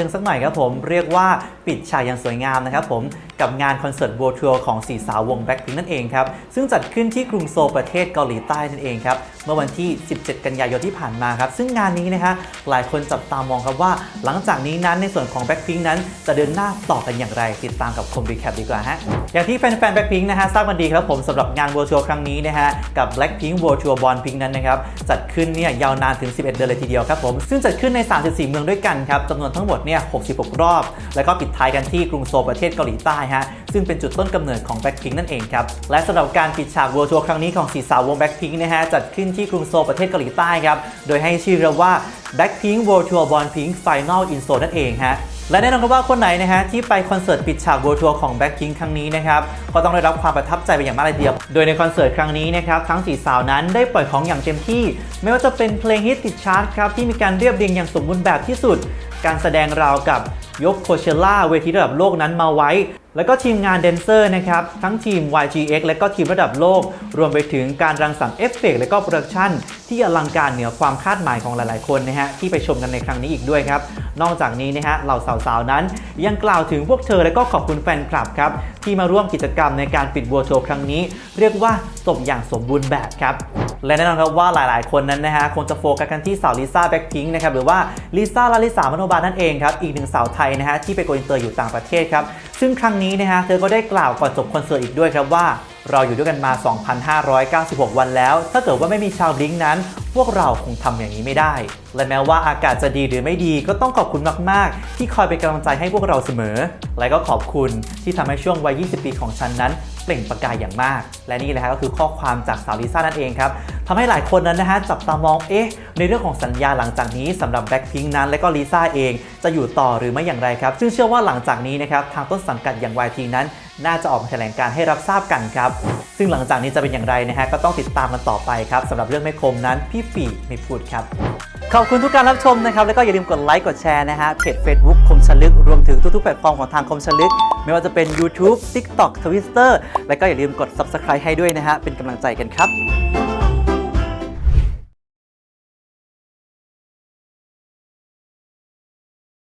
เรื่องสักหน่อยครับผมเรียกว่าปิดฉากอย่างสวยงามนะครับผม กับงานคอนเสิร์ตบัวทัวร์ของสีสาววงแบ็คพิงนั่นเองครับ ซึ่งจัดขึ้นที่กรุงโซลประเทศเกาหลีใต้นั่นเองครับ เมื่อวันที่ 17 กันยายนที่ผ่านมาครับ ซึ่งงานนี้นะฮะหลายคนจับตามองครับว่า หลังจากนี้นั้นในส่วนของแบ็คพิงนั้นจะเดินหน้าต่อกันอย่างไร ติดตามกับคมรีแคปดีกว่าฮะอย่างที่แฟนๆแบ็คพิงนะฮะทราบกันดีครับผมสำหรับงานบัวทัวร์ครั้งนี้นะฮะกับ Blackpink World Tour Born Pink นั้นนะครับจัดขึ้นเนี่ยยาวนานถึง 11 เดือนเลยทีเดียวครับผมซึ่งจัดขึ้นใน 34 เมืองด้วยกันครับจำนวนทั้งหมดเนี่ย 66 รอบ แล้วก็ปิดท้ายกันที่กรุงโซลประเทศเกาหลีใต้ฮะ ซึ่งเป็นจุดต้นกำเนิดของ Blackpink นั่นเองครับ และสำหรับการปิดฉาก World Tour ครั้งนี้ของสีสาววง Blackpink นะฮะ จัดขึ้นที่กรุงโซลประเทศเกาหลีใต้ครับ โดยให้ชื่อเรียกว่า Blackpink World Tour Born Pink Final in Seoul นั่นเองฮะและแน่นอนครับว่าคนไหนนะฮะที่ไปคอนเสิร์ตปิดฉาก World Tour ของ Blackpink ครั้งนี้นะครับก็ต้องได้รับความประทับใจเป็นอย่างมากเลยทีเดียว โดยในคอนเสิร์ตครั้งนี้นะครับทั้งสีสาวนั้นได้ปล่อยของอย่างเต็มที่ ไม่ว่าจะเป็นเพลงฮิตติดชาร์ตครับที่มีการเรียบเรียงอย่างสมบูรณ์แบบที่สุด การแสดงราวกับยกโคเชล่าเวทีระดับโลกนั้นมาไว้ แล้วก็ทีมงานแดนเซอร์นะครับ ทั้งทีม YGX และก็ทีมระดับโลก รวมไปถึงการรังสรรค์เอฟเฟกต์และก็โปรดักชันที่อลังการเหนือความคาดหมายของหลายๆ คนนะฮะที่ไปชมกันในครั้งนี้อีกด้วยครับ นอกจากนี้นะฮะเหล่าสาวๆนั้น ยังกล่าวถึงพวกเธอและก็ขอบคุณแฟนคลับครับที่มาร่วมกิจกรรมในการปิดบัวโชว์ครั้งนี้ เรียกว่าจบอย่างสมบูรณ์แบบครับและแน่นอนครับว่าหลายๆ คนนั้นนะฮะคงจะโฟกัสกันที่สาวลิซ่าแบ็คพิงค์นะครับหรือว่าลิซ่าลาลิสามโนบาลนั่นเองครับอีกหนึ่งสาวไทยนะฮะที่ไปโกอินเตอร์อยู่ต่างประเทศครับซึ่งครั้งนี้นะฮะเธอก็ได้กล่าวก่อนจบคอนเสิร์ตอีกด้วยครับว่าเราอยู่ด้วยกันมา 2,596 วันแล้ว ถ้าเกิดว่าไม่มีชาวบลิงก์นั้น พวกเราคงทำอย่างนี้ไม่ได้ และแม้ว่าอากาศจะดีหรือไม่ดีก็ต้องขอบคุณมาก ๆ ที่คอยเป็นกำลังใจให้พวกเราเสมอ และก็ขอบคุณที่ทำให้ช่วงวัย 20 ปีของฉันนั้นเปล่งประกายอย่างมาก และนี่แหละก็คือข้อความจากสาวลิซ่านั่นเองครับทำให้หลายคนนั้นนะฮะจับตามองเอ๊ะ ในเรื่องของสัญญาหลังจากนี้สำหรับแบ็คพิงนั้น และก็ลิซ่าเองจะอยู่ต่อหรือไม่อย่างไรครับ ซึ่งเชื่อว่าหลังจากนี้นะครับทางต้นสังกัดอย่าง YT นั้น น่าจะออกมาแถลงการให้รับทราบกันครับ ซึ่งหลังจากนี้จะเป็นอย่างไรนะฮะก็ต้องติดตามกันต่อไปครับสำหรับเรื่องไม่คมนั้นพี่ปีไม่พูดครับ ขอบคุณทุกการรับชมนะครับ แล้วก็อย่าลืมกดไลค์กดแชร์นะฮะเพจ Facebook คมชลึกรวมถึงทุกๆแพลตฟอร์มของทางคมชลึก ไม่ว่าจะเป็น YouTube TikTok Twitter แล้วก็อย่าลืมกด Subscribe ให้ด้วยนะฮะเป็นกำลังใจกันครับ